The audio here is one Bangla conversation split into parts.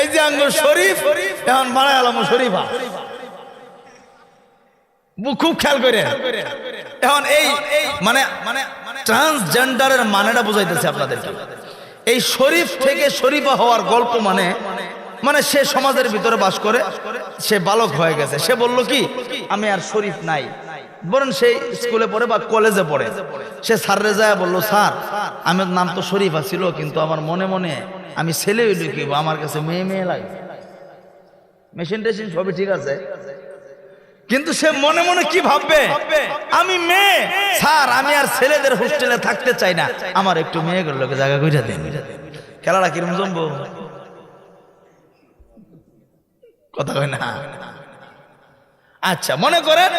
এই যে আঙ্গুর শরীফ, এখন বানায় আলাম শরীফা। খুব খেয়াল করে। এখন এই মানে মানে ট্রান্সজেন্ডারের মানেটা বুঝাইতেছে আপনাদেরকে। এই শরীফ থেকে শরীফা হওয়ার গল্প মানে মানে সে সমাজের ভিতরে বাস করে, সে বালক হয়ে গেছে। সে বলল কি, আমি আর শরীফ নাই। বরং সেই স্কুলে পড়ে বা কলেজে পড়ে। সে স্যাররে যায় বলল, স্যার আমার নাম তো শরীফা ছিল কিন্তু আমার মনে মনে আমি ছেলে কি আমার কাছে মেয়ে মেয়ে লাগে মেশিন টেশিন সবই ঠিক আছে। কিন্তু সে মনে মনে কি ভাববে? আমি মেয়ে। স্যার, আমি আর ছেলেদের হোস্টেলে থাকতে চাই না। আমার একটু মেয়েগুলোর লোকে জায়গা কইরা দেন। খেলাটা কিরম জমবো? কথা কই না। আচ্ছা মনে করেন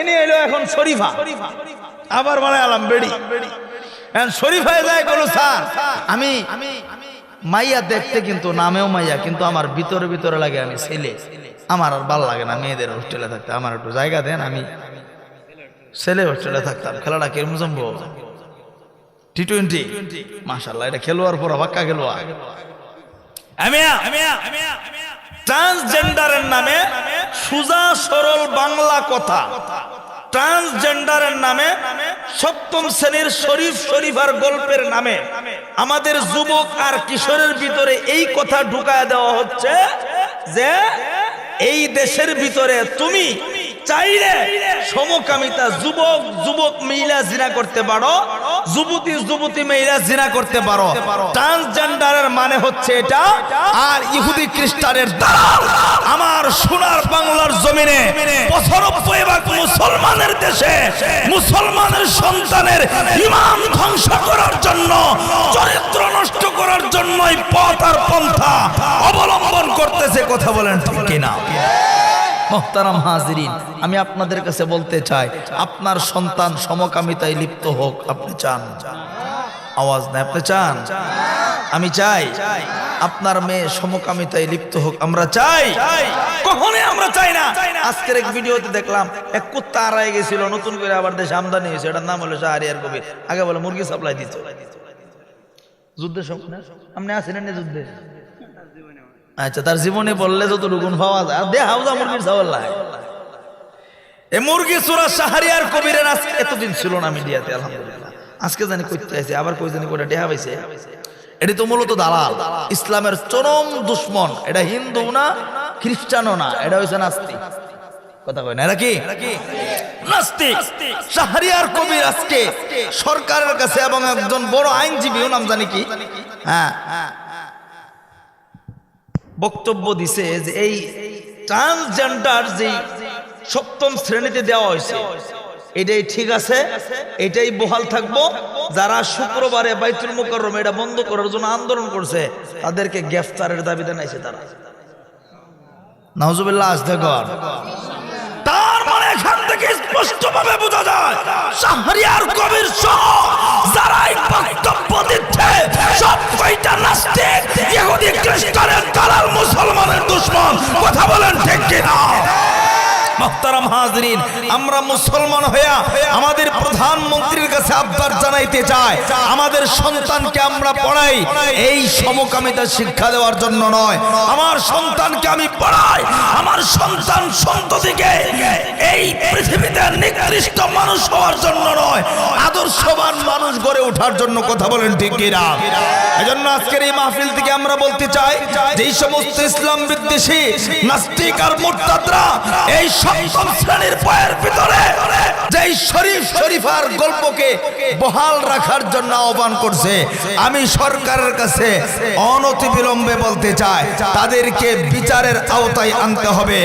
ইনি এলো এখন শরীফা। আবার মানে আলাম বেড়ি। এখন শরীফায় যায় কোনো স্যার আমি মাইয়া দেখতে কিন্তু নামেও মাইয়া কিন্তু আমার ভিতরে ভিতরে লাগে আমি ছেলে। আমার আর ভালো লাগে না মেয়েদের হোস্টেলে থাকতে। আমার একটু জায়গা দেন আমি ছেলে হোস্টেলে থাকতাম। খেলাটা কেমন জমবো? টি টোয়েন্টি মাসাল্লাহ এটা খেলোয়াড় পর পাক্কা খেলোয়াড়। ট্রান্সজেন্ডারের নামে সুজা সরল বাংলা কথা। ট্রান্সজেন্ডারের নামে সপ্তম শ্রেণির শরীফ শরীফার গল্পের নামে আমাদের যুবক আর কিশোরের ভিতরে এই কথা ঢুকায় দেওয়া হচ্ছে যে এই দেশের ভিতরে তুমি চাইলে সমকামিতা যুবক যুবক মহিলা জিনা করতে পারো। যুবতী যুবতী মেয়েরা জিনা করতে পারো। ট্রান্সজেন্ডারের মানে হচ্ছে এটা আর ইহুদি খ্রিস্টানের দালাল। আমার সোনার বাংলার জমিনে ভাগ মুসলমানের দেশে মুসলমানের সন্তানের ইমান ধ্বংস করার জন্য, চরিত্র নষ্ট করার জন্যই পথ আর পন্থা অবলম্বন করতেছে, কথা বলেন ঠিক কিনা? মোহতারাম হাজিরিন, আমি আপনাদের কাছে বলতে চাই, আপনার সন্তান সমকামিতায় লিপ্ত হোক, আপনি চান। আওয়াজ না আপনি চান? আমি চাই, আপনার মেয়ে সমকামিতায় লিপ্ত হোক, আমরা চাই। কখনোই আমরা চাই না। আজকের এক ভিডিওতে দেখলাম, এক কুত্তা হারাই গেছিল, নতুন করে আবার দেশে আমদানি হয়েছে, এটার নাম হলো শাহরিয়ার কবির আগে বলে মুরগি সাপ্লাই দিত। যুদ্ধের সময়? আপনি আসেন যুদ্ধে? আচ্ছা তার জীবনে বললে যত রুগুন পাওয়া যায়। দে হাউজা মুরগির চাওয়ার লাগে এ মুরগি চোরা সাহারিয়ার কবিরের আজকে এতদিন ছিল না মিডিয়াতে, আলহামদুলিল্লাহ। আজকে জানি করতে আছে আবার কই জানি কোটা টেহা পাইছে। এটি তো মূলত দালাল, ইসলামের চরম দুশ্মন। এটা হিন্দু না, খ্রিস্টানও না, এটা হয়েছে নাস্তিক। কথা কয় না কি? নাস্তিক। শাহরিয়ার কবির আজকে সরকারের কাছে এবং একজন বড় আইনজীবীও, নাম জানি কি? হ্যাঁ। বক্তব্য দিছে যে এই ট্রান্সজেন্ডার যে সপ্তম শ্রেণীতে দেওয়া হয়েছে, এটাই ঠিক আছে, এটাই বহাল থাকব। যারা শুক্রবারে বাইতুল মুকরম এটা বন্ধ করার জন্য আন্দোলন করছে, তাদেরকে গ্রেফতারের দাবি জানাইছে তারা। নজবুল্লাহ আসতে থেকে স্পষ্টভাবে বোঝা যায়, শাহরিয়ার কবির সহ যারা এই বক্তব্য দিচ্ছে, সব কয়টা নাস্তিক ইহুদি, খ্রিস্টানের, দালাল, মুসলমানের দুশ্মন, কথা বলেন ঠিক কিনা? মোহতারাম হাজরিন, আমরা মুসলমান হইয়া আমাদের প্রধানমন্ত্রীর কাছে আবদার জানাইতে চাই। আমাদের সন্তানকে আমরা পড়াই, এই সমকামিতা শিক্ষা দেওয়ার জন্য নয়। আমার সন্তানকে আমি পড়াই, আমার সন্তান সন্ততিকে এই পৃথিবীতে নিকৃষ্ট মানুষ হওয়ার জন্য নয়, আদর্শবান মানুষ গড়ে ওঠার জন্য কথা বলেন ঠিক কিনা? এজন্য আজকের এই মাহফিল থেকে আমরা বলতে চাই যে সমস্ত ইসলাম বিদ্বেষী, নাস্তিক আর মোরতাদরা এই সপ্তম শ্রেণির বইয়ের ভিতরে যে শরীফ শরীফার গল্পকে বহাল রাখার জন্য আহ্বান করছে, আমি সরকারের কাছে অনতি বিলম্বে বলতে চাই, তাদেরকে বিচারের আওতায় আনতে হবে।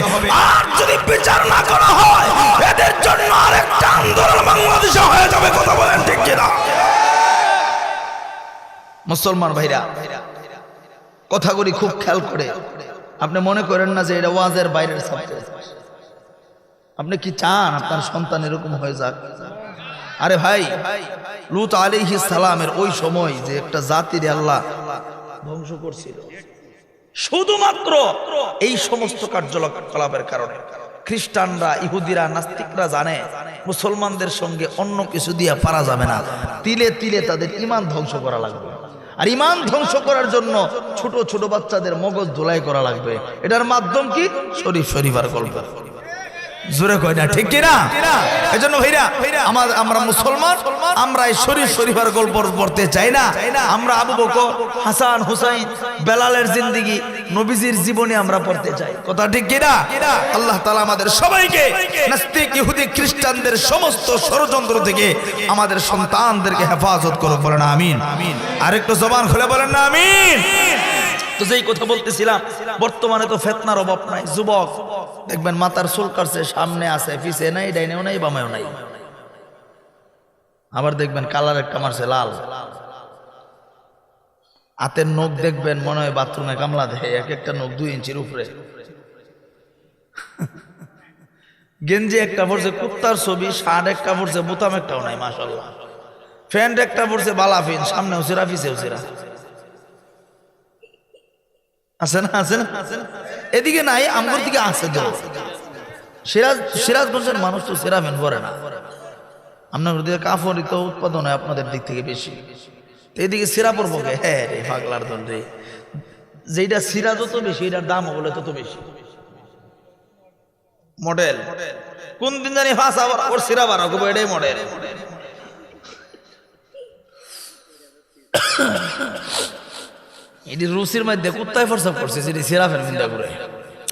আর যদি বিচার না করা হয়, এদের জন্য আরেকটা আন্দোলন বাংলাদেশে হয়ে যাবে, কথা বলেন ঠিক কিনা? মুসলমান ভাইরা, কথাগুলি খুব খেয়াল করে। আপনি মনে করেন না যে এটা ওয়াজের বাইরের সাবজেক্ট আপনি কি চান আপনার সন্তান এরকম হয়ে যাক? আরে ভাই, লুত আলিহি সালামের ওই সময় যে একটা জাতির আল্লাহ ধ্বংস করছিল, শুধুমাত্র এই সমস্ত কার্যকলাপের কারণে। খ্রিস্টানরা, ইহুদিরা, নাস্তিকরা জানে, মুসলমানদের সঙ্গে অন্য কিছু দিয়ে পারা যাবে না। তিলে তিলে তাদের ইমান ধ্বংস করা লাগবে। আর ইমান ধ্বংস করার জন্য ছোট ছোট বাচ্চাদের মগজ ধুলাই করা লাগবে। এটার মাধ্যম কি? শরীফ শরীফার গল্প। জোরে কয় না, ঠিক কিনা? এই জন্য ভাইরা আমার আমরা মুসলমান, আমরা এই শরীফ শরীফার গল্প পড়তে চাই না। আমরা আবু বকর, হাসান, হুসাইন, বেলালের জিন্দিগি, নবীজির জীবনে আমরা পড়তে চাই। কথা ঠিক কিনা? আল্লাহ তাআলা আমাদের সবাইকে নাস্তিক, ইহুদি, খ্রিস্টানদের সমস্ত ষড়যন্ত্র থেকে আমাদের সন্তানদেরকে হেফাজত করুক, বলেন আমিন। আরেকটু জবান খুলে বলেন না, আমিন। তো যেই কথা বলতেছিলাম বর্তমানে তো ফেতনার অভাব নাই, যুবক। দেখবেন মাথার চুল কাটছে, সামনে আছে, পিছে নাই, ডাইনেও নাই, বামেও নাই। আবার দেখবেন কালার একটা মারছে, লাল। হাতের নখ দেখবেন মনে হয় বাথরুমে কামলা দেয়, এক একটা নখ দুই ইঞ্চির উপরে। গেঞ্জি একটা পড়ছে কুত্তার ছবি, শার্ট একটা পড়ছে বোতাম একটাও নাই মাসাল্লাহ ফ্যান্ট একটা পড়ছে বালাফিন সামনেও সিরা পিছেও সিরা আছে না আছে না? এদিকে নাই আমগর দিকে আছে তো। সিরাজ সিরাজগঞ্জের মানুষ তো সেরাফেন পরে না। আপনার দিকে কাফরি তো উৎপাদন হয় আপনাদের দিক থেকে বেশি। এদিকে সিরা পড়ব কে? হ্যাঁ রে পাগলার দল যেটা সিরা যত বেশি, এটার দাম বলে তত বেশি। মডেল। কোন দিন জানি ফাঁস আবার ওর সিরা বানাবো এটাই মডেল। এটি রুসির মধ্যে কুত্তায় ফরসাব করছে সেটি সিরাফের করে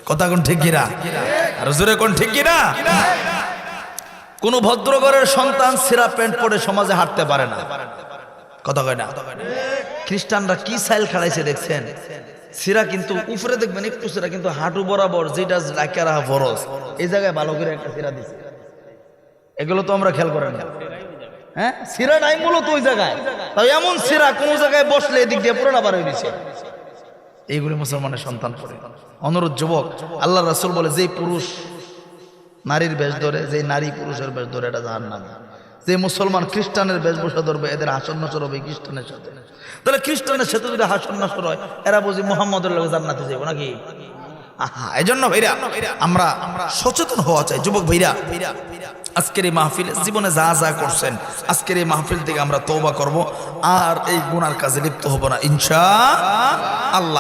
কথা কোন ঠিক কিনা? আর জোরে কোন ঠিক কিনা? কোন সন্তান সিরা প্যান্ট পরে সমাজে হাঁটতে পারে না। কথা কয় না। খ্রিস্টানরা কি সাইল খাড়াইছে দেখছেন? সিরা কিন্তু উপরে দেখবেন একটু সিরা কিন্তু হাঁটু বরাবর যেটা রাখা ফরজ এই জায়গায় ভালো করে একটা সিরা দিছে। এগুলো তো আমরা খেয়াল করেন না। হ্যাঁ? সিরা নাই মূলত ওই জায়গায়। তাই এমন সিরা, কোন জায়গায় বসলে এদিক দিয়ে পুরোটা বার হয়ে দিছে এইগুলি মুসলমানের সন্তান পড়ে। অনুরোধ, যুবক, আল্লাহ রাসুল বলে, যেই পুরুষ নারীর বেশ ধরে যে নারী পুরুষের বেশ ধরে, এটা জাহার নাম যে মুসলমান খ্রিস্টানের বেশভূষা ধরবে, এদের হাসন নসর হবে খ্রিস্টানের সাথে। তাহলে খ্রিস্টানের সাথে যদি হাসন নসর হয়, এরা বুঝি মোহাম্মদের লোক জান্নাতে যাব নাকি? আহা এই জন্য ভাইরা, আমরা সচেতন হওয়া চাই, যুবক ভাইরা। আজকের এই মাহফিল জীবনে যা যা করছেন, আজকের এই মাহফিল থেকে আমরা তৌবা করব। আর এই গুনার কাজে লিপ্ত হব না, ইনশা আল্লাহ।